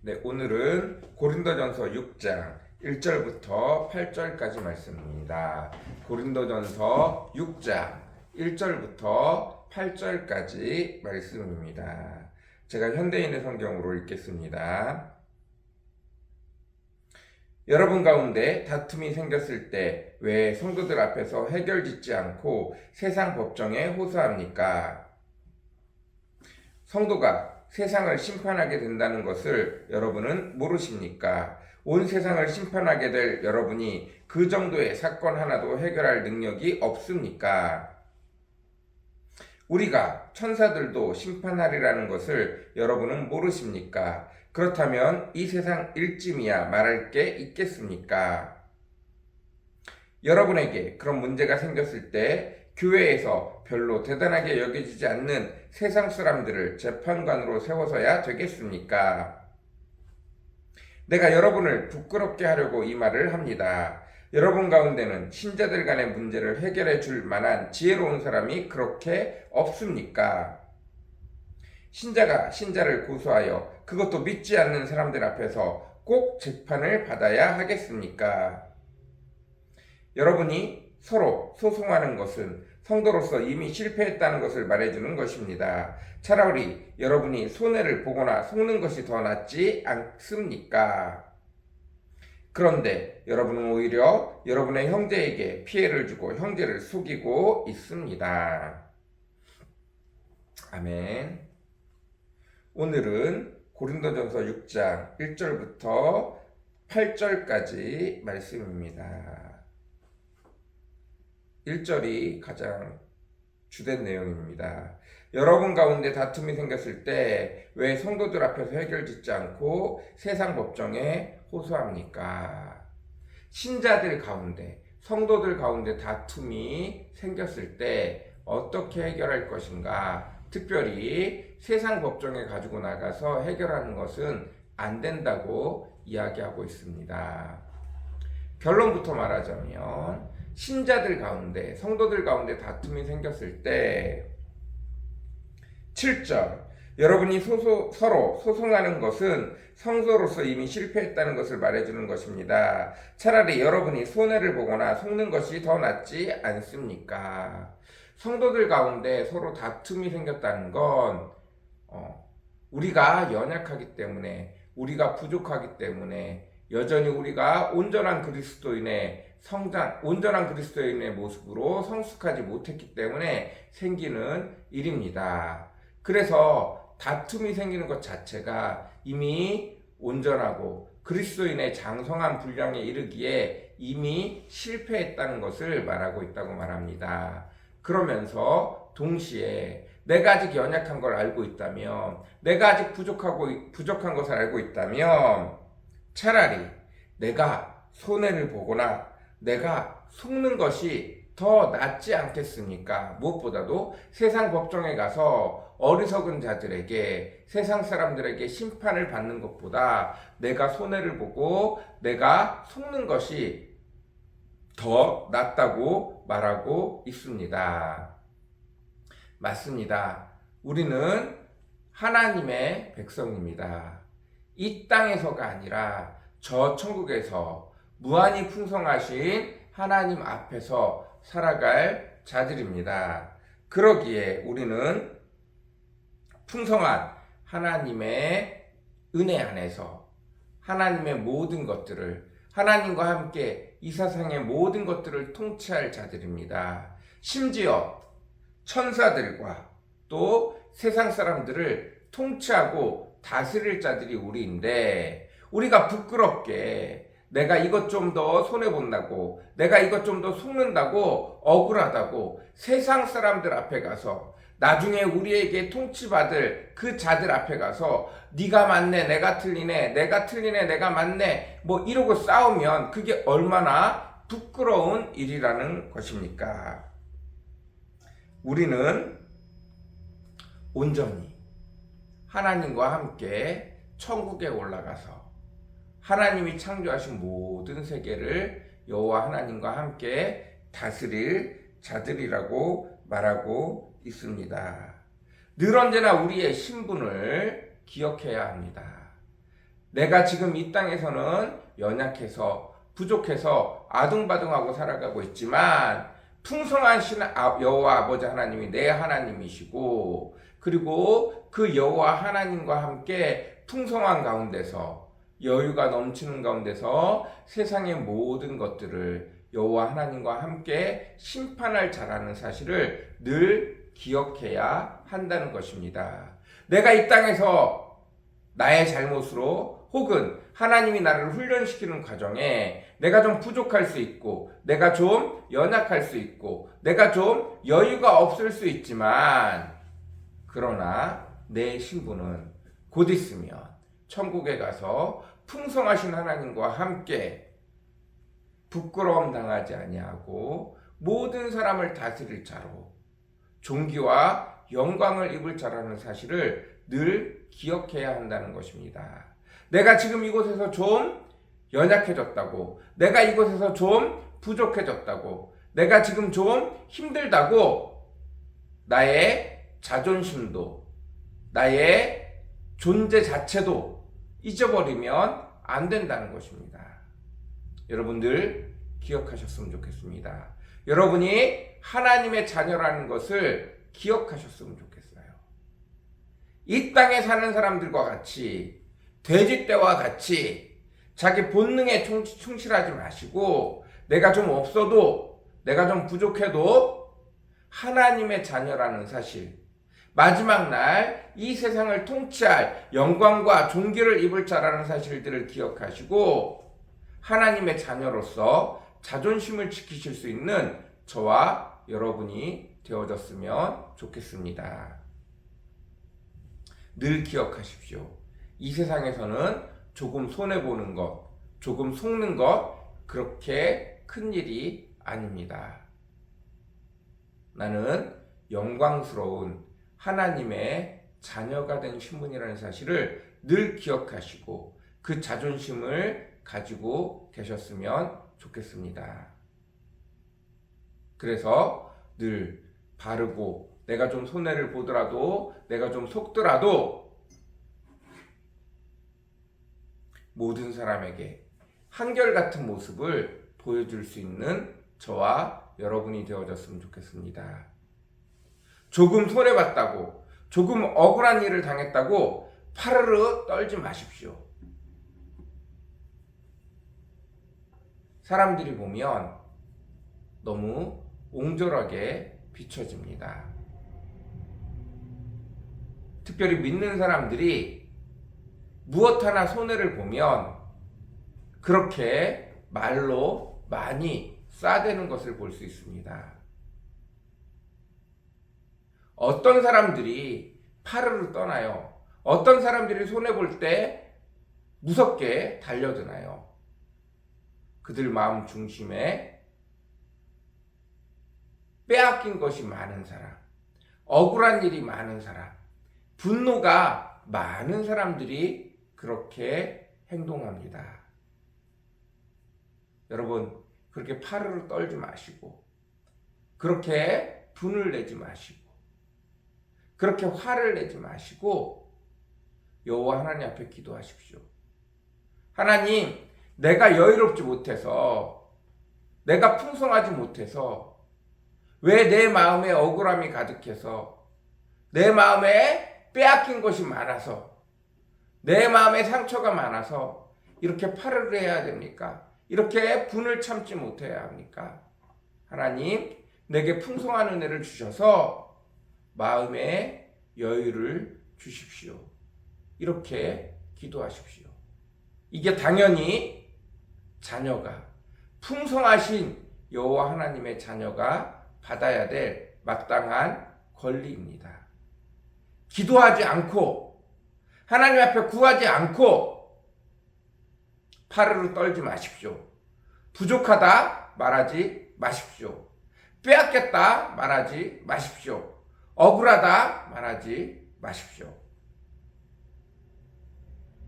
네, 오늘은 고린도전서 6장 1절부터 8절까지 말씀입니다. 고린도전서 6장 1절부터 8절까지 말씀입니다. 제가 현대인의 성경으로 읽겠습니다. 여러분 가운데 다툼이 생겼을 때 왜 성도들 앞에서 해결 짓지 않고 세상 법정에 호소합니까? 성도가 세상을 심판하게 된다는 것을 여러분은 모르십니까? 온 세상을 심판하게 될 여러분이 그 정도의 사건 하나도 해결할 능력이 없습니까? 우리가 천사들도 심판하리라는 것을 여러분은 모르십니까? 그렇다면 이 세상 일쯤이야 말할 게 있겠습니까? 여러분에게 그런 문제가 생겼을 때 교회에서 별로 대단하게 여겨지지 않는 세상 사람들을 재판관으로 세워서야 되겠습니까? 내가 여러분을 부끄럽게 하려고 이 말을 합니다. 여러분 가운데는 신자들 간의 문제를 해결해 줄 만한 지혜로운 사람이 그렇게 없습니까? 신자가 신자를 고소하여 그것도 믿지 않는 사람들 앞에서 꼭 재판을 받아야 하겠습니까? 여러분이 서로 소송하는 것은 성도로서 이미 실패했다는 것을 말해주는 것입니다. 차라리 여러분이 손해를 보거나 속는 것이 더 낫지 않습니까? 그런데 여러분은 오히려 여러분의 형제에게 피해를 주고 형제를 속이고 있습니다. 아멘. 오늘은 고린도전서 6장 1절부터 8절까지 말씀입니다. 1절이 가장 주된 내용입니다. 여러분 가운데 다툼이 생겼을 때 왜 성도들 앞에서 해결 짓지 않고 세상 법정에 호소합니까? 신자들 가운데, 성도들 가운데 다툼이 생겼을 때 어떻게 해결할 것인가? 특별히 세상 법정에 가지고 나가서 해결하는 것은 안 된다고 이야기하고 있습니다. 결론부터 말하자면 신자들 가운데, 성도들 가운데 다툼이 생겼을 때 7절 여러분이 소소, 서로 소송하는 것은 성소로서 이미 실패했다는 것을 말해주는 것입니다. 차라리 여러분이 손해를 보거나 속는 것이 더 낫지 않습니까? 성도들 가운데 서로 다툼이 생겼다는 건 어, 우리가 연약하기 때문에 우리가 부족하기 때문에 여전히 우리가 온전한 그리스도인의 성장, 온전한 그리스도인의 모습으로 성숙하지 못했기 때문에 생기는 일입니다. 그래서 다툼이 생기는 것 자체가 이미 온전하고 그리스도인의 장성한 분량에 이르기에 이미 실패했다는 것을 말하고 있다고 말합니다. 그러면서 동시에 내가 아직 연약한 걸 알고 있다면, 내가 아직 부족하고 부족한 것을 알고 있다면 차라리 내가 손해를 보거나 내가 속는 것이 더 낫지 않겠습니까? 무엇보다도 세상 법정에 가서 어리석은 자들에게 세상 사람들에게 심판을 받는 것보다 내가 손해를 보고 내가 속는 것이 더 낫다고 말하고 있습니다. 맞습니다. 우리는 하나님의 백성입니다. 이 땅에서가 아니라 저 천국에서 무한히 풍성하신 하나님 앞에서 살아갈 자들입니다. 그러기에 우리는 풍성한 하나님의 은혜 안에서 하나님의 모든 것들을 하나님과 함께 이 세상의 모든 것들을 통치할 자들입니다. 심지어 천사들과 또 세상 사람들을 통치하고 다스릴 자들이 우리인데 우리가 부끄럽게 내가 이것 좀 더 손해본다고 내가 이것 좀 더 속는다고 억울하다고 세상 사람들 앞에 가서 나중에 우리에게 통치받을 그 자들 앞에 가서 네가 맞네 내가 틀리네 내가 틀리네 내가 맞네 뭐 이러고 싸우면 그게 얼마나 부끄러운 일이라는 것입니까? 우리는 온전히 하나님과 함께 천국에 올라가서 하나님이 창조하신 모든 세계를 여호와 하나님과 함께 다스릴 자들이라고 말하고 있습니다. 늘 언제나 우리의 신분을 기억해야 합니다. 내가 지금 이 땅에서는 연약해서 부족해서 아둥바둥하고 살아가고 있지만 풍성하신 아- 여호와 아버지 하나님이 내 하나님이시고 그리고 그 여호와 하나님과 함께 풍성한 가운데서 여유가 넘치는 가운데서 세상의 모든 것들을 여호와 하나님과 함께 심판할 자라는 사실을 늘 기억해야 한다는 것입니다. 내가 이 땅에서 나의 잘못으로 혹은 하나님이 나를 훈련시키는 과정에 내가 좀 부족할 수 있고, 내가 좀 연약할 수 있고, 내가 좀 여유가 없을 수 있지만, 그러나 내 신분은 곧 있으면 천국에 가서 풍성하신 하나님과 함께 부끄러움 당하지 아니하고 모든 사람을 다스릴 자로 존귀와 영광을 입을 자라는 사실을 늘 기억해야 한다는 것입니다. 내가 지금 이곳에서 좀 연약해졌다고, 내가 이곳에서 좀 부족해졌다고, 내가 지금 좀 힘들다고, 나의 자존심도, 나의 존재 자체도 잊어버리면 안 된다는 것입니다. 여러분들 기억하셨으면 좋겠습니다. 여러분이 하나님의 자녀라는 것을 기억하셨으면 좋겠어요. 이 땅에 사는 사람들과 같이 돼지 떼와 같이 자기 본능에 충- 충실하지 마시고 내가 좀 없어도 내가 좀 부족해도 하나님의 자녀라는 사실 마지막 날 이 세상을 통치할 영광과 존귀를 입을 자라는 사실들을 기억하시고 하나님의 자녀로서 자존심을 지키실 수 있는 저와 여러분이 되어졌으면 좋겠습니다. 늘 기억하십시오. 이 세상에서는 조금 손해보는 것, 조금 속는 것, 그렇게 큰 일이 아닙니다. 나는 영광스러운 하나님의 자녀가 된 신분이라는 사실을 늘 기억하시고 그 자존심을 가지고 계셨으면 좋겠습니다. 그래서 늘 바르고 내가 좀 손해를 보더라도 내가 좀 속더라도 모든 사람에게 한결같은 모습을 보여줄 수 있는 저와 여러분이 되어졌으면 좋겠습니다. 조금 손해봤다고, 조금 억울한 일을 당했다고 파르르 떨지 마십시오. 사람들이 보면 너무 옹졸하게 비춰집니다. 특별히 믿는 사람들이 무엇 하나 손해를 보면 그렇게 말로 많이 싸대는 것을 볼 수 있습니다. 어떤 사람들이 파르르 떠나요. 어떤 사람들이 손해볼 때 무섭게 달려드나요. 그들 마음 중심에 빼앗긴 것이 많은 사람, 억울한 일이 많은 사람, 분노가 많은 사람들이 그렇게 행동합니다. 여러분, 그렇게 파르르 떨지 마시고, 그렇게 분을 내지 마시고, 그렇게 화를 내지 마시고, 여호와 하나님 앞에 기도하십시오. 하나님, 내가 여유롭지 못해서, 내가 풍성하지 못해서, 왜 내 마음에 억울함이 가득해서, 내 마음에 빼앗긴 것이 많아서, 내 마음에 상처가 많아서, 이렇게 파르르 해야 됩니까? 이렇게 분을 참지 못해야 합니까? 하나님, 내게 풍성한 은혜를 주셔서 마음에 여유를 주십시오. 이렇게 기도하십시오. 이게 당연히 자녀가 풍성하신 여호와 하나님의 자녀가 받아야 될 마땅한 권리입니다. 기도하지 않고 하나님 앞에 구하지 않고 파르르 떨지 마십시오. 부족하다 말하지 마십시오. 빼앗겼다 말하지 마십시오. 억울하다 말하지 마십시오.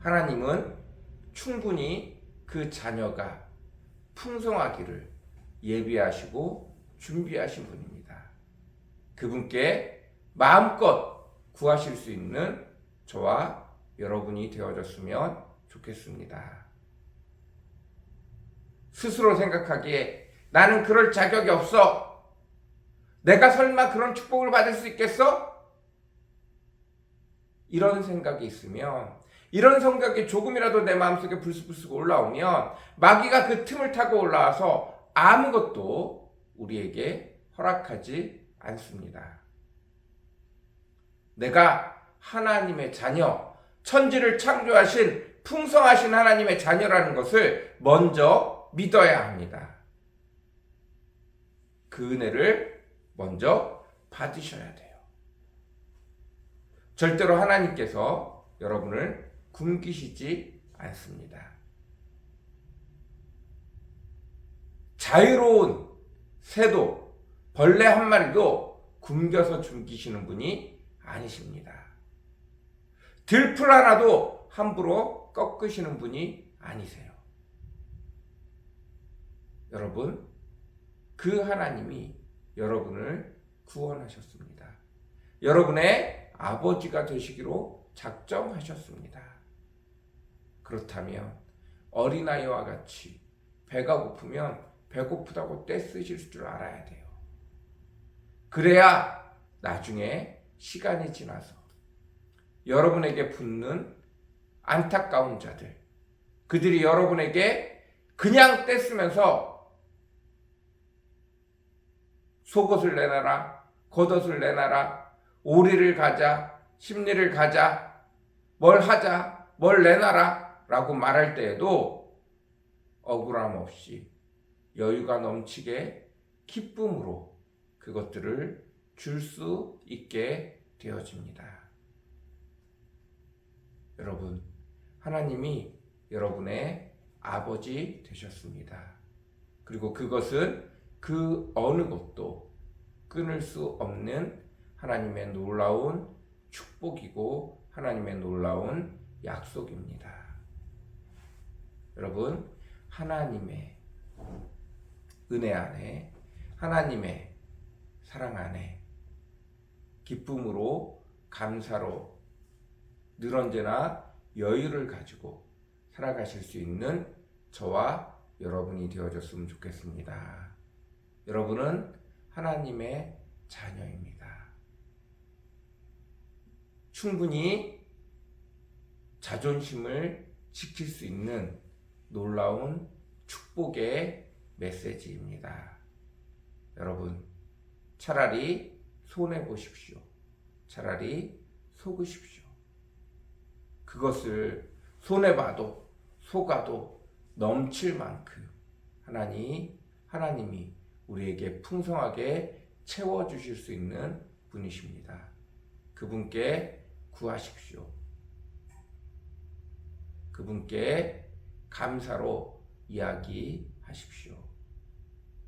하나님은 충분히 그 자녀가 풍성하기를 예비하시고 준비하신 분입니다. 그분께 마음껏 구하실 수 있는 저와 여러분이 되어졌으면 좋겠습니다. 스스로 생각하기에 나는 그럴 자격이 없어. 내가 설마 그런 축복을 받을 수 있겠어? 이런 생각이 있으면 이런 생각이 조금이라도 내 마음속에 불쑥불쑥 올라오면 마귀가 그 틈을 타고 올라와서 아무것도 우리에게 허락하지 않습니다. 내가 하나님의 자녀, 천지를 창조하신 풍성하신 하나님의 자녀라는 것을 먼저 믿어야 합니다. 그 은혜를 먼저 받으셔야 돼요. 절대로 하나님께서 여러분을 굶기시지 않습니다. 자유로운 새도 벌레 한 마리도 굶겨서 숨기시는 분이 아니십니다. 들풀 하나도 함부로 꺾으시는 분이 아니세요. 여러분, 그 하나님이 여러분을 구원하셨습니다. 여러분의 아버지가 되시기로 작정하셨습니다. 그렇다면 어린아이와 같이 배가 고프면 배고프다고 떼쓰실 줄 알아야 돼요. 그래야 나중에 시간이 지나서 여러분에게 붙는 안타까운 자들, 그들이 여러분에게 그냥 떼쓰면서 속옷을 내놔라, 겉옷을 내놔라, 오리를 가자, 심리를 가자, 뭘 하자, 뭘 내놔라 라고 말할 때에도 억울함 없이 여유가 넘치게 기쁨으로 그것들을 줄 수 있게 되어집니다. 여러분, 하나님이 여러분의 아버지 되셨습니다. 그리고 그것은 그 어느 것도 끊을 수 없는 하나님의 놀라운 축복이고 하나님의 놀라운 약속입니다. 여러분, 하나님의 은혜 안에, 하나님의 사랑 안에, 기쁨으로, 감사로 늘 언제나 여유를 가지고 살아가실 수 있는 저와 여러분이 되어줬으면 좋겠습니다. 여러분은 하나님의 자녀입니다. 충분히 자존심을 지킬 수 있는 놀라운 축복의 메시지입니다. 여러분, 차라리 손해 보십시오. 차라리 속으십시오. 그것을 손해봐도 속아도 넘칠 만큼 하나님, 하나님이 우리에게 풍성하게 채워주실 수 있는 분이십니다. 그분께 구하십시오. 그분께 감사로 이야기하십시오.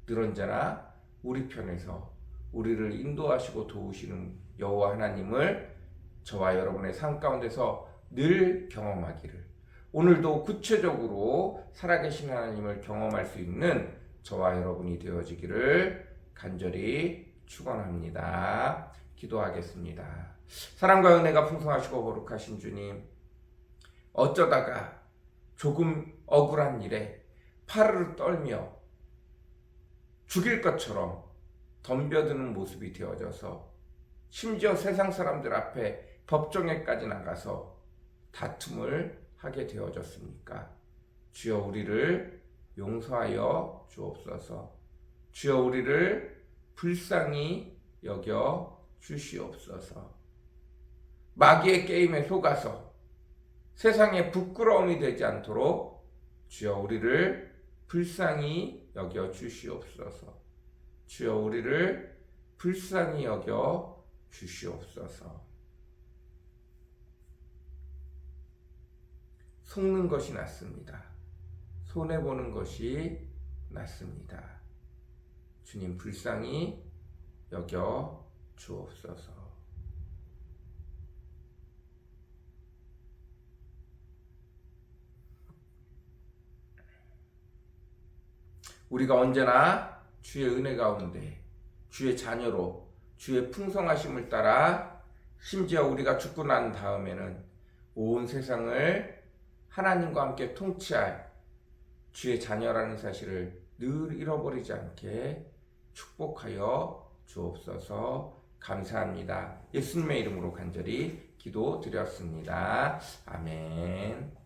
늘 언제나 우리 편에서 우리를 인도하시고 도우시는 여호와 하나님을 저와 여러분의 삶 가운데서 늘 경험하기를 오늘도 구체적으로 살아계신 하나님을 경험할 수 있는 저와 여러분이 되어지기를 간절히 축원합니다. 기도하겠습니다. 사랑과 은혜가 풍성하시고 거룩하신 주님, 어쩌다가 조금 억울한 일에 파르르 떨며 죽일 것처럼 덤벼드는 모습이 되어져서 심지어 세상 사람들 앞에 법정에까지 나가서 다툼을 하게 되어졌습니까? 주여 우리를 용서하여 주옵소서. 주여 우리를 불쌍히 여겨 주시옵소서. 마귀의 게임에 속아서 세상에 부끄러움이 되지 않도록 주여 우리를 불쌍히 여겨 주시옵소서. 주여 우리를 불쌍히 여겨 주시옵소서. 속는 것이 낫습니다. 손해보는 것이 낫습니다. 주님 불쌍히 여겨 주옵소서. 우리가 언제나 주의 은혜 가운데 주의 자녀로 주의 풍성하심을 따라 심지어 우리가 죽고 난 다음에는 온 세상을 하나님과 함께 통치할 주의 자녀라는 사실을 늘 잃어버리지 않게 축복하여 주옵소서 감사합니다. 예수님의 이름으로 간절히 기도 드렸습니다. 아멘.